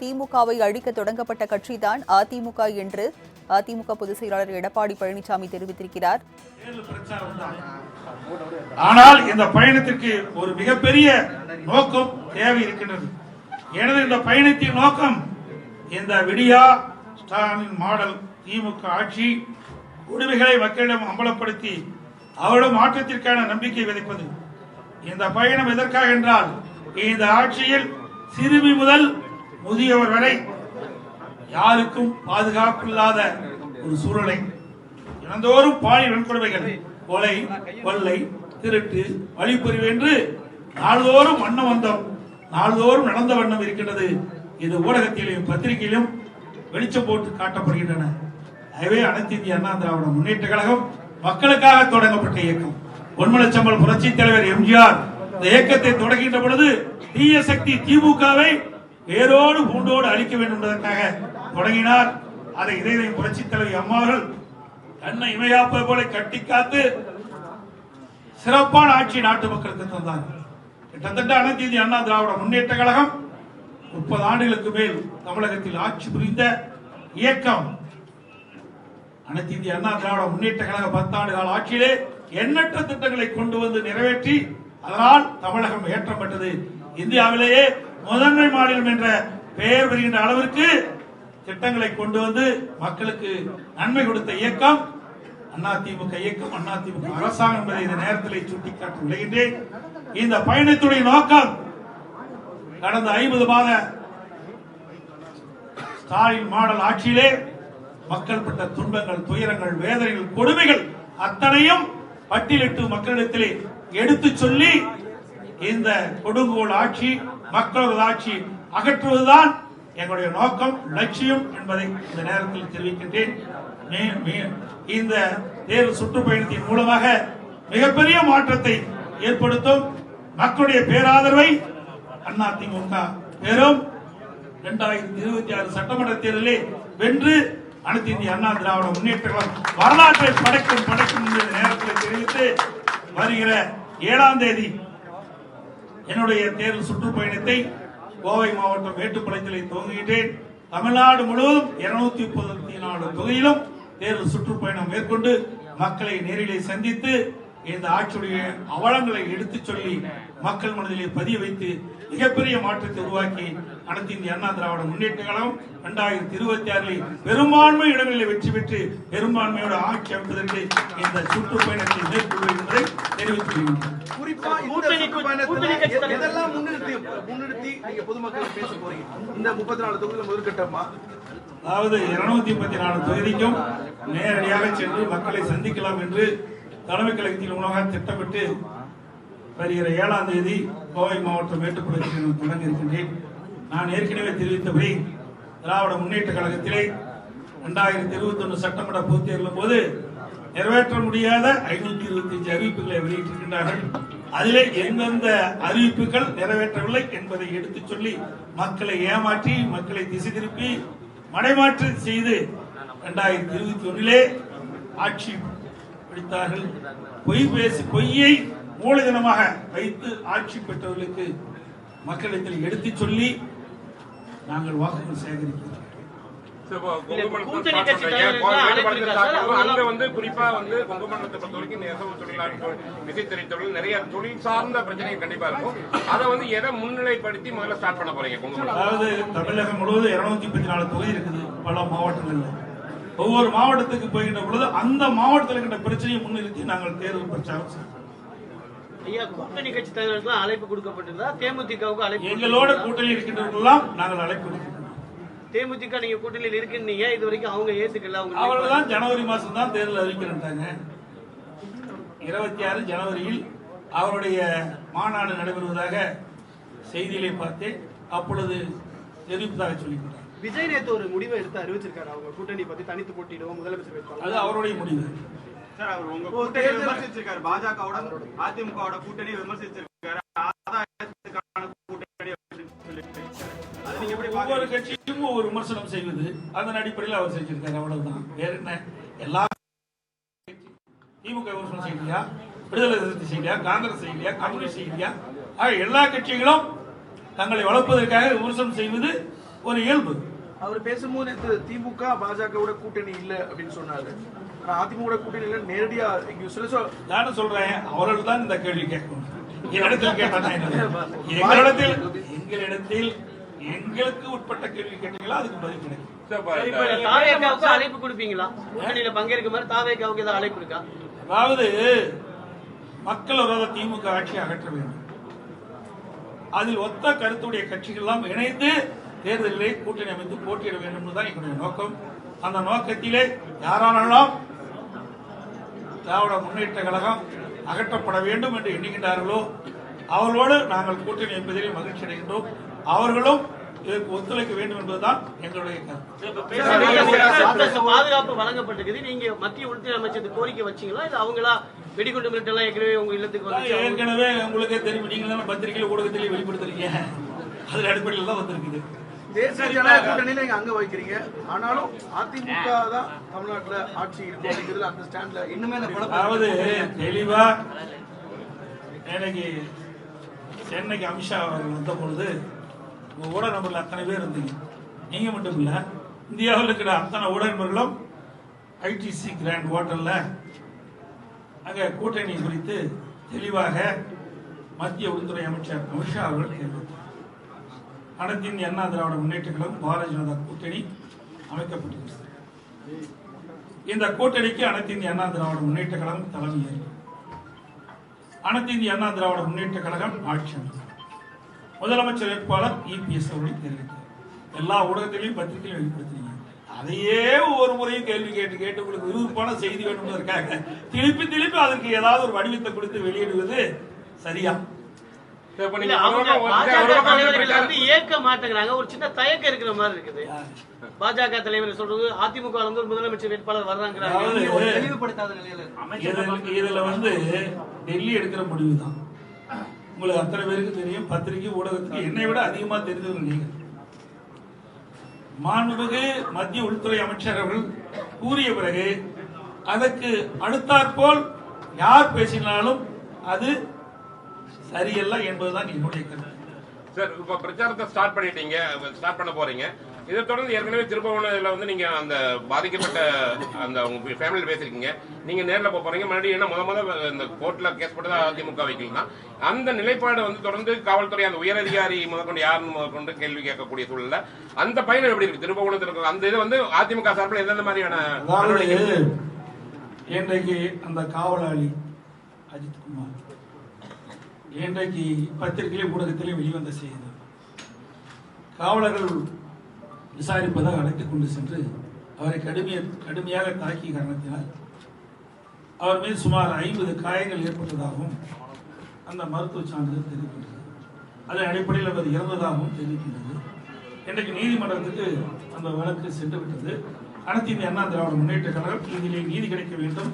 திமுகவை அழிக்க தொடங்கப்பட்ட கட்சிதான் அதிமுக என்று அதிமுக பொதுச் செயலாளர் எடப்பாடி பழனிசாமி தெரிவித்திருக்கிறார். ஆனால் இந்த பயணத்திற்கு ஒரு மிகப்பெரிய நோக்கம் தேவை இருக்கின்றது. எனது இந்த பயணத்தின் நோக்கம் இந்த விடியா ஸ்டாலின் மாடல் திமுக ஆட்சி உரிமைகளை மக்களிடம் அம்பலப்படுத்தி அவரிடம் மாற்றத்திற்கான நம்பிக்கை விதைப்பது. இந்த பயணம் எதற்காக என்றால் இந்த ஆட்சியில் சிறுமி முதல் முதியவர் வரை யாருக்கும் பாதுகாப்பு இல்லாத ஒரு சூழலை தினந்தோறும் பாலியல் வன்கொடுமைகள் கொலை கொள்ளை திருட்டு வழிப்பறிவு என்று நாள்தோறும் வண்ணம் வந்தோம். நாள்தோறும் நடந்த வண்ணம் இருக்கின்றது. இது ஊடகத்திலும் பத்திரிகையிலும் வெளிச்சம் போட்டு காட்டப்படுகின்றன. எனவே அனைத்து இந்திய அண்ணா திராவிட முன்னேற்ற கழகம் மக்களுக்காக தொடங்கப்பட்ட இயக்கம். பொன்மலச்சம்பல் புரட்சி தலைவர் எம்ஜிஆர் இந்த இயக்கத்தை தொடங்குகின்ற பொழுது தீய சக்தி திமுகவை வேரோடு பூண்டோடு அழிக்க வேண்டும் என்பதற்காக தொடங்கினார். அதை இதயம் புரட்சி தலைவி அம்மாவர்கள் தன்னை இமையாப்பது போல கட்டி காத்து சிறப்பான ஆட்சி நாட்டு மக்களுக்கு தந்தார் கிட்டத்தட்ட அனைத்து இந்திய அண்ணா திராவிட முன்னேற்ற கழகம் முப்பது ஆண்டுகளுக்கு மேல் தமிழகத்தில் ஆட்சி புரிந்த இயக்கம். அனைத்து இந்திய அண்ணா திராவிட முன்னேற்ற கழக பத்தாண்டு கால ஆட்சியிலே எண்ணற்ற திட்டங்களை கொண்டு வந்து நிறைவேற்றி அதனால் தமிழகம் ஏற்றப்பட்டது இந்தியாவிலேயே முதன்மை மாநிலம் என்ற பெயர் வருகின்ற அளவிற்கு திட்டங்களை கொண்டு வந்து மக்களுக்கு நன்மை கொடுத்த இயக்கம் அதிமுக இயக்கம் அதிமுக அரசாங்கம் என்பதை இந்த நேரத்தில் சுட்டிக்காட்டி விளைகின்றேன். இந்த பயணத்துடைய நோக்கம் கடந்த ஐம்பது மாத ஸ்டாலின் மாடல் ஆட்சியிலே மக்கள் பட்ட துன்பங்கள் துயரங்கள் வேதனைகள் கொடுமைகள் அத்தனையும் பட்டியலிட்டு மக்களிடத்திலே எடுத்துச் சொல்லி இந்த கொடுங்கோல் ஆட்சி மக்களது ஆட்சி அகற்றுவதுதான் எங்களுடைய நோக்கம் லட்சியம் என்பதை இந்த நேரத்தில் தெரிவிக்கின்றேன். மே- மே- இந்த தேர்வு சுற்றுப்பயணத்தின் மூலமாக மிகப்பெரிய மாற்றத்தை ஏற்படுத்தும் மக்களுடைய பேராதரவை அதிமுக பெறும். இரண்டாயிரத்தி இருபத்தி ஆறு சட்டமன்ற தேர்தலில் வென்று அனைத்து இந்திய அண்ணா திராவிட முன்னேற்ற வரலாற்றை படைக்கும் படைக்கும் என்ற நேரத்தில் தெரிவித்து வருகிற ஏழாம் தேதி என்னுடைய தேர்தல் சுற்றுப்பயணத்தை கோவை மாவட்டம் மேட்டுப்பாளையத்தில் துவங்குகின்றேன். தமிழ்நாடு முழுவதும் இருநூத்தி முப்பத்தி நாலு தொகுதியிலும் தேர்தல் சுற்றுப்பயணம் மேற்கொண்டு மக்களை நேரிலே சந்தித்து இந்த ஆட்சியுடைய அவலங்களை எடுத்துச் சொல்லி மக்கள் மனதிலே பதிய வைத்து மிகப்பெரிய மாற்றத்தை உருவாக்கி அனைத்து இந்திய அண்ணா திராவிட முன்னேற்ற கழகம் இரண்டாயிரத்தி இருபத்தி ஆறில் பெரும்பான்மை இடங்களில் வெற்றி பெற்று பெரும்பான்மையோட ஆட்சி அமைப்பதற்கு இந்த சுற்றுப்பயணத்தை மேற்கொள்வது என்பதை முதற்கட்டமா அதாவது இருநூத்தி முப்பத்தி நாலு தொகுதிக்கும் நேரடியாக சென்று மக்களை சந்திக்கலாம் என்று தலைமை கழகத்தின் மூலமாக திட்டமிட்டு வருகிற ஏழாம் தேதி கோவை மாவட்டம் மேட்டுப்பாளையத்தில் தொடங்க இருக்கின்றேன். நான் ஏற்கனவே தெரிவித்தபடி திராவிட முன்னேற்ற கழகத்திலே இரண்டாயிரத்தி இருபத்தி ஒன்று சட்டமன்ற பொதுத் தேர்தலும் போது நிறைவேற்ற முடியாத ஐநூத்தி இருபத்தி அஞ்சு அறிவிப்புகளை வெளியிட்டிருக்கின்றார்கள். அதிலே எந்தெந்த அறிவிப்புகள் நிறைவேற்றவில்லை என்பதை எடுத்துச் சொல்லி மக்களை ஏமாற்றி மக்களை திசை திருப்பி மடைமாற்று செய்து இரண்டாயிரத்தி இருபத்தி ஒன்றிலே ஆட்சி பிடித்தார்கள். பொய் பேசி பொய்யை மூலதனமாக வைத்து ஆட்சி பெற்றவர்களுக்கு மக்களிடத்தில் எடுத்துச் சொல்லி நாங்கள் வாக்குகள் சேகரிக்கிறோம். வந்து குறிப்பா வந்து கொங்குமண்டலத்தை பொறுத்த வரைக்கும் நெசவு தொழிலாளர்கள் விசைத்தறி தொழில் நிறைய தொழில் சார்ந்த பிரச்சனைகள் கண்டிப்பா இருக்கும். அதை வந்து எதை முன்னிலைப்படுத்தி முதல்ல ஸ்டார்ட் பண்ண போறீங்க அதாவது தமிழகம் முழுவதும் இருநூத்தி முப்பத்தி நாலு தொகுதி இருக்குது பல மாவட்டங்கள்ல. ஒவ்வொரு மாவட்டத்துக்கு போகின்ற பொழுது அந்த மாவட்டத்தில் இருக்கின்ற பிரச்சனையை முன்னிறுத்தி நாங்கள் தேர்தல் பிரச்சாரம் செய்வோம் ஐயா கூட்டணி கட்சி தலைவர்கள் அழைப்பு கொடுக்கப்பட்டிருந்தா தேமுதிகவுக்கு அழைப்பு எங்களோட கூட்டணி இருக்கின்றவர்களெல்லாம் நாங்கள் அழைப்பு. தேமுதிக நீங்க கூட்டணியில் இருக்கீங்க இது வரைக்கும் அவங்க ஏத்துக்கல அவங்க அவர்கள்தான் ஜனவரி மாசம் தான் தேர்தல் அறிவிக்கிறாங்க. இருபத்தி ஆறு ஜனவரியில் அவருடைய மாநாடு நடைபெறுவதாக செய்தியிலே பார்த்தேன். அப்பொழுது தெரிவிப்பதாக சொல்லிவிட்டார் விஜய் நேத்து ஒரு முடிவை எடுத்து அறிவிச்சிருக்காரு. அவங்க கூட்டணி பத்தி தனித்து போட்டிடுவோம் முதலமைச்சர் அது அவருடைய முடிவு. சார் அவர் உங்க கூட்டணி விமர்சிச்சிருக்காரு. பாஜகவோட அதிமுகவோட கூட்டணி விமர்சிச்சிருக்காரு. ஆதாயத்துக்கான கூட்டணி அப்படின்னு சொல்லிட்டு. அது நீங்க எப்படி ஒவ்வொரு கட்சியும் ஒவ்வொரு விமர்சனம் செய்வது. அதன் அடிப்படையில் அவர் செஞ்சிருக்காரு அவ்வளவுதான். வேற என்ன? எல்லா திமுக விமர்சனம் செய்யலையா விடுதலை சிறுத்தை செய்யலையா காங்கிரஸ் செய்யலையா கம்யூனிஸ்ட் செய்யலையா ஆக எல்லா கட்சிகளும் தங்களை வளர்ப்பதற்காக விமர்சனம் செய்வது ஒரு இயல்பு. அவர் பேசும்போது திமுக பாஜகவோட கூட்டணி இல்ல அப்படின்னு சொன்னாரு. ஆனா அதிமுக கூட்டணி இல்ல நேரடியா நானும் சொல்றேன். அவர்கள் தான் இந்த கேள்வி கேட்கணும் என்னிடத்தில் எங்களிடத்தில் எங்களிடத்தில் எங்களுக்கு உட்பட்ட கேள்வி கேட்டீங்களா? அதுக்கு பதில் கிடைக்கும் அழைப்பு கொடுப்பீங்களா? கூட்டணியில பங்கேற்க மாதிரி தாவேக்காவுக்கு ஏதாவது அழைப்பு இருக்கா? அதாவது மக்கள் விரோத திமுக ஆட்சியை அகற்ற வேண்டும். அதில் ஒத்த கருத்துடைய கட்சிகள் எல்லாம் இணைந்து தேர்தலிலே கூட்டணி அமைத்து போட்டியிட வேண்டும் என்பதுதான் எங்களுடைய நோக்கம். அந்த நோக்கத்திலே யாரானெல்லாம் திராவிட முன்னேற்ற கழகம் அகற்றப்பட வேண்டும் என்று எண்ணுகின்றார்களோ அவர்களோடு நாங்கள் கூட்டணி என்பதிலே மகிழ்ச்சி அடைகின்றோம். அவர்களும் இதற்கு ஒத்துழைக்க வேண்டும் என்பதுதான் எங்களுடைய கருத்து. பாதுகாப்பு வழங்கப்பட்டிருக்குது. நீங்க மத்திய உள்துறை அமைச்சருக்கு கோரிக்கை வச்சீங்களா? இல்ல அவங்களா வெடிகுண்டு மிரட்டல் எல்லாம் ஏற்கனவே உங்க இல்லத்துக்கு ஏற்கனவே உங்களுக்கே தெரியும். நீங்க தானே பத்திரிகையில் ஊடகத்திலே வெளிப்படுத்துறீங்க. அதில் அடிப்படையில் தான் வந்திருக்குது. தேசிய ஜனநாயக கூட்டணியில நீங்க அங்க வைக்கிறீங்க. ஆனாலும் அதிமுக தான் தமிழ்நாட்டுல ஆட்சி அப்படிங்கிறது அந்த ஸ்டாண்ட்ல இன்னுமே அதாவது தெளிவா எனக்கு சென்னைக்கு அமித்ஷா அவர்கள் வந்த பொழுது உங்க ஊடக நபர்கள் அத்தனை பேர் இருந்தீங்க. நீங்க மட்டும் இல்ல இந்தியாவில் இருக்கிற அத்தனை ஊடக நபர்களும் ஐடிசி கிராண்ட் ஹோட்டல்ல அங்க கூட்டணி குறித்து தெளிவாக மத்திய உள்துறை அமைச்சர் அமித்ஷா அவர்கள் தெரிவித்தார் அனைத்தின் அண்ணா திராவிட முன்னேற்ற கழகம் பாரதிய ஜனதா கூட்டணி அமைக்கப்பட்டுள்ளது இந்த கூட்டணிக்கு அனைத்து அண்ணா திராவிட முன்னேற்ற கழகம் தலைமை ஏற்கும் அனைத்து இந்திய அண்ணா திராவிட முன்னேற்ற கழகம் ஆட்சி முதலமைச்சர் வேட்பாளர் இபிஎஸ் அவர்கள் தெரிவித்தார். எல்லா ஊடகத்திலையும் பத்திரிகையும் வெளிப்படுத்தினீங்க அதையே ஒவ்வொரு முறையும் கேள்வி கேட்டு கேட்டு உங்களுக்கு விறுவிறுப்பான செய்தி வேண்டும்ன்றதுக்காக திருப்பி திருப்பி அதற்கு ஏதாவது ஒரு வடிவத்தை கொடுத்து வெளியிடுவது சரியா? ஏற்க மாட்டேங்கிறாங்க. ஒரு சின்ன தயக்கம் இருக்கிற மாதிரி இருக்குது. பாஜக தலைவர் சொல்றது அதிமுக ஒரு முதலமைச்சர் வேட்பாளர் நிலையில இதுல- வந்து டெல்லி எடுக்கிற முடிவு தான். உங்களுக்கு அத்தனை பேருக்கு தெரியும் பத்திரிகை ஊடகத்துக்கு என்னை விட அதிகமா தெரிஞ்சவங்க நீங்க. மாண்புமிகு மத்திய உள்துறை அமைச்சர் அவர்கள் கூறிய பிறகு அதற்கு அடுத்தாற்போல் யார் பேசினாலும் அது சரியல்ல என்பதுதான் என்னுடைய கருத்து. சார் இப்ப பிரச்சாரத்தை ஸ்டார்ட் பண்ணிட்டீங்க ஸ்டார்ட் பண்ண போறீங்க. இதை தொடர்ந்து ஏற்கனவே திருப்பவனத்துல வந்து நீங்க அந்த பாதிக்கப்பட்ட அந்த உங்க ஃபேமிலியில் பேசிருக்கீங்க நீங்க நேர்ல போக போறீங்க. மறுபடியும் என்ன முத முத இந்த கோர்ட்ல கேஸ் போட்டு அதிமுக வைக்கலாம் அந்த நிலைப்பாடு வந்து தொடர்ந்து காவல்துறை அந்த உயரதிகாரி முதற்கொண்டு யாருன்னு முதற்கொண்டு கேள்வி கேட்கக்கூடிய சூழல்ல அந்த பயணம் எப்படி இருக்கு? திருப்பவனத்தில் இருக்க. அந்த இது வந்து அதிமுக சார்பில் எந்தெந்த மாதிரியான இன்றைக்கு அந்த காவலாளி அஜித்குமார் இன்றைக்கு பத்திரிகையிலே ஊடகத்திலே வெளிவந்த செய்தி. காவலர்கள் விசாரிப்பதாக அழைத்துக் கொண்டு சென்று அவரை கடுமைய கடுமையாக தாக்கிய காரணத்தினால் அவர் மீது சுமார் ஐம்பது காயங்கள் ஏற்பட்டதாகவும் அந்த மருத்துவ சான்றிதழ் தெரிவிக்கின்றது. அதன் அடிப்படையில் அவர் இறந்ததாகவும் தெரிவிக்கின்றது. இன்றைக்கு நீதிமன்றத்துக்கு அந்த வழக்கு சென்று விட்டது அனைத்து இந்திய அண்ணா திராவிட முன்னேற்ற கழகம் இதிலே நீதி கிடைக்க வேண்டும்.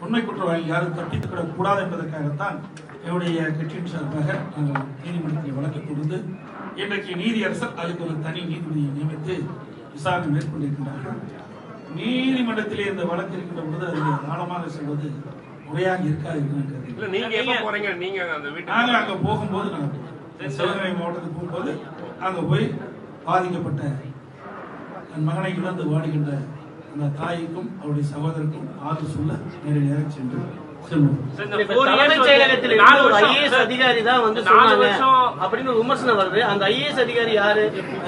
உண்மை குற்றவாளிகள் யாரும் தப்பித்துக்கிடக்கூடாது என்பதற்காகத்தான் என்னுடைய கட்சியின் சார்பாக நாங்கள் நீதிமன்றத்தில் வழக்கு கொடுத்து இன்றைக்கு நீதியரசர் அதுக்கு ஒரு தனி நீதிபதியை நியமித்து விசாரணை மேற்கொண்டிருக்கிறார்கள் நீதிமன்றத்திலே இந்த வழக்கு இருக்கின்ற பொழுது அதில் ஆழமாக செல்வது முறையாக இருக்காது. இல்ல நீங்க எப்ப போறீங்க? நீங்க அந்த நாங்க வீட்டுக்கு அங்க போகும்போது நாங்க சிவகங்கை மாவட்டத்துக்கு போகும்போது அங்க போய் பாதிக்கப்பட்ட என் மகனை இழந்து வாடுகின்ற அந்த தாய்க்கும் அவருடைய சகோதரருக்கும் ஆறுதல் சொல்ல நேரடியாக சென்று செல்வோம் இப்ப தலைமைச் செயலகத்தில் ஐஏஎஸ் அதிகாரி தான் வந்து சொன்னாங்க அப்படின்னு ஒரு விமர்சனம் வருது. அந்த ஐஏஎஸ் அதிகாரி யாரு?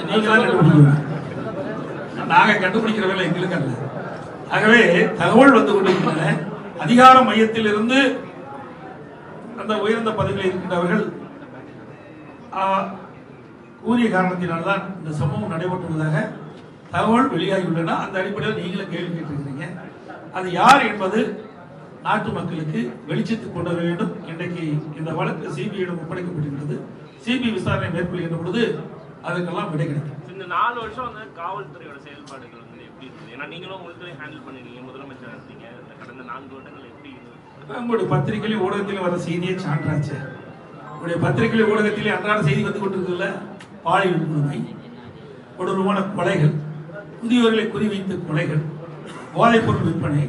நீங்க தான் கண்டுபிடிக்கணும். நாங்க கண்டுபிடிக்கிற வேலை எங்களுக்கு அல்ல. ஆகவே தகவல் வந்து கொண்டிருக்கின்றன. அதிகார மையத்தில் இருந்து அந்த உயர்ந்த பதவியில் இருக்கின்றவர்கள் ஆ, கூறிய காரணத்தினால்தான் இந்த சம்பவம் நடைபெற்றுள்ளதாக தகவல் வெளியாகியுள்ளன. அந்த அடிப்படையில் நீங்களும் கேள்வி கேட்டிருக்கிறீங்க. அது யார் என்பது நாட்டு மக்களுக்கு வெளிச்சத்துக்கு கொண்டு வர வேண்டும். இன்றைக்கு இந்த வழக்கு சிபிஐயிடம் ஒப்படைக்கப்பட்டிருக்கிறது. சிபிஐ விசாரணை மேற்கொள்கின்ற பொழுது அதுக்கெல்லாம் விடை கிடைக்கும். இந்த நாலு வருஷம் வந்து காவல்துறையோட செயல்பாடுகள் வந்து எப்படி இருந்தது? ஏன்னா நீங்களும் உள்துறை ஹேண்டில் பண்ணிருக்கீங்க முதலமைச்சர் இருந்தீங்க. கடந்த நான்கு வருடங்கள் எப்படி இருந்தது? உங்களுடைய பத்திரிகையிலும் ஊடகத்திலும் வர செய்தியே சான்றாச்சு. உங்களுடைய பத்திரிகையிலும் ஊடகத்திலே அன்றாட செய்தி வந்து கொண்டிருக்குல்ல பாலியல் கொடுமை கொடூரமான கொலைகள் முதியோர்களை குறிவைத்த கொலைகள் போதைப்பொருள் விற்பனை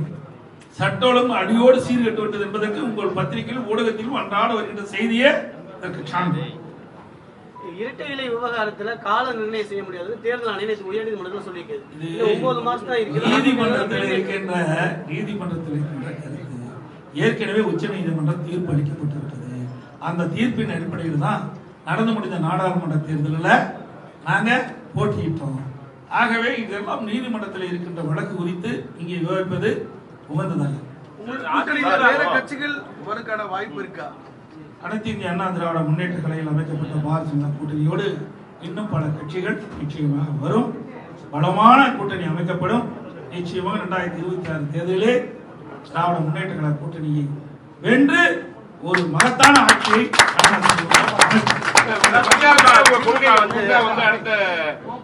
சட்ட ஒழுங்கு அடியோடு சீர்கட்டு விட்டது என்பதற்கு உங்கள் பத்திரிகையிலும் ஊடகத்திலும் அன்றாட வருகின்ற செய்தியே அதற்கு சான்று. இரட்டை இலை விவகாரத்துல கால நிர்ணயம் செய்ய முடியாது. தேர்தல் ஆணையம் உயர்நீதிமன்றத்தில் சொல்லியிருக்குது இது இன்னும் ஒன்பது மாசம் தான் இருக்குது நீதிமன்றத்தில் இருக்கின்ற நீதிமன்றத்தில் இருக்கின்ற கருத்து ஏற்கனவே உச்சநீதிமன்றம் தீர்ப்பு அளிக்கப்பட்டிருக்கிறது. அந்த தீர்ப்பின் அடிப்படையில் தான் நடந்து முடிந்த நாடாளுமன்ற தேர்தலில் நாங்க போட்டியிட்டோம். ஆகவே இதெல்லாம் நீதிமன்றத்தில் இருக்கின்ற வழக்கு குறித்து இங்கே விவாதிப்பது கூட்டணியில வேற கட்சிகள் வரக்கான வாய்ப்பு இருக்கா? அனைத்து இந்திய அண்ணா திராவிட முன்னேற்ற கலையில் அமைக்கப்பட்ட பாரதிய ஜனதா கூட்டணியோடு இன்னும் பல கட்சிகள் நிச்சயமாக வரும். பலமான கூட்டணி அமைக்கப்படும். நிச்சயமாக இரண்டாயிரத்தி இருபத்தி ஆறு தேர்தலிலே திராவிட முன்னேற்ற கழக கூட்டணியை வென்று ஒரு மகத்தான ஆட்சியை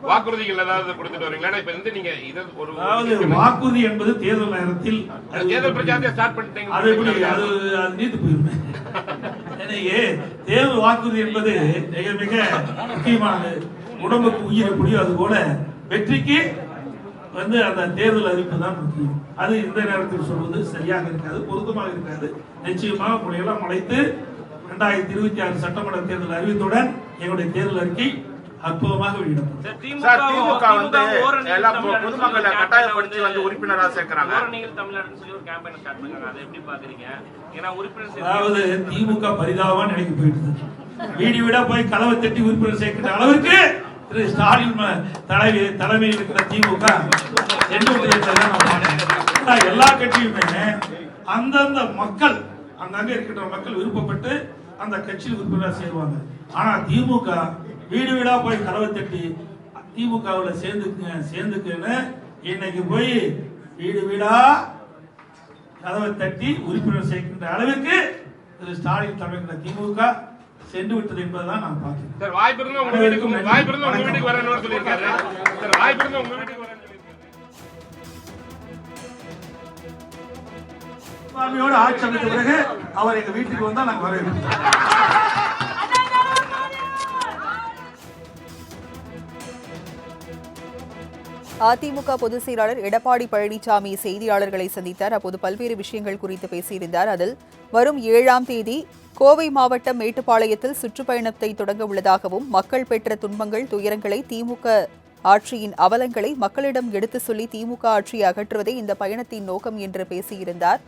வாக்குறுதிகள் ஏதாவது கொடுத்துட்டு வரீங்களா ஏன்னா இப்ப வந்து நீங்க இது ஒரு அதாவது வாக்குறுதி என்பது தேர்தல் நேரத்தில் தேர்தல் பிரச்சாரத்தை ஸ்டார்ட் பண்ணிட்டீங்க. அது எப்படி? அது அது நீத்து போயிருமே. எனவே தேர்தல் வாக்குறுதி என்பது மிக மிக முக்கியமானது. உடம்புக்கு உயிர் எப்படியோ அது போல வெற்றிக்கு வந்து அந்த தேர்தல் அறிவிப்பு தான் முக்கியம். அது இந்த நேரத்தில் சொல்வது சரியாக இருக்காது பொருத்தமாக இருக்காது. நிச்சயமாக உங்களை எல்லாம் அழைத்து இரண்டாயிரத்தி இருபத்தி ஆறு சட்டமன்ற தேர்தல் அறிவித்துடன் எங்களுடைய தேர்தல் அறிக்கை அற்புதமாக வெளியிடப்படும் சார், சார், திமுக வந்து ஓரணியில் எல்லா தமிழ்நாடுன்னு பொதுமக்களை சொல்லி கட்டாயப்படுத்தி campaign வந்து உறுப்பினரா சேர்க்கறாங்க. அதாவது திமுக பரிதாபமா நினைக்க போயிட்டு வீடு வீடா போய் கதவை தட்டி உறுப்பினர் சேர்க்கிற அளவுக்கு திரு ஸ்டாலின் தலைவி தலைமையில் இருக்கிற திமுக எல்லா கட்சியுமே அந்தந்த மக்கள் அங்கங்க இருக்கின்ற மக்கள் விருப்பப்பட்டு அந்த கட்சியில் உறுப்பினராக சேருவாங்க. ஆனா திமுக வீடு வீடா போய் கதவை தட்டி திமுகவில் சேர்ந்துக்குங்க சேர்ந்துக்குன்னு இன்னைக்கு போய் வீடு வீடா கதவை தட்டி உறுப்பினர் சேர்க்கின்ற அளவிற்கு திரு ஸ்டாலின் தலைமையில திமுக சென்று விட்டது என்பதுதான் நான் பார்க்கிறேன். சார் வாய்ப்பு இருந்தா உங்க வீட்டுக்கு வாய்ப்பு இருந்தா உங்க வீட்டுக்கு வரணும்னு சொல்லியிருக்காரு. சார் வாய்ப்பு இருந்தா உங்க வீட்டுக்கு வரேன்னு சுவாமியோட ஆட்சி அமைத்த பிறகு அவர் எங்க வீட்டுக்கு வந்தா நாங்க வரவேற்கிறோம் அதிமுக பொதுச் செயலாளர் எடப்பாடி பழனிசாமி செய்தியாளர்களை சந்தித்தார். அப்போது பல்வேறு விஷயங்கள் குறித்து பேசியிருந்தார். அதில் வரும் ஏழாம் தேதி கோவை மாவட்டம் மேட்டுப்பாளையத்தில் சுற்றுப்பயணத்தை தொடங்க உள்ளதாகவும் மக்கள் பெற்ற துன்பங்கள் துயரங்களை திமுக ஆட்சியின் அவலங்களை மக்களிடம் எடுத்து சொல்லி திமுக ஆட்சியை அகற்றுவதே இந்த பயணத்தின் நோக்கம் என்று பேசியிருந்தார்.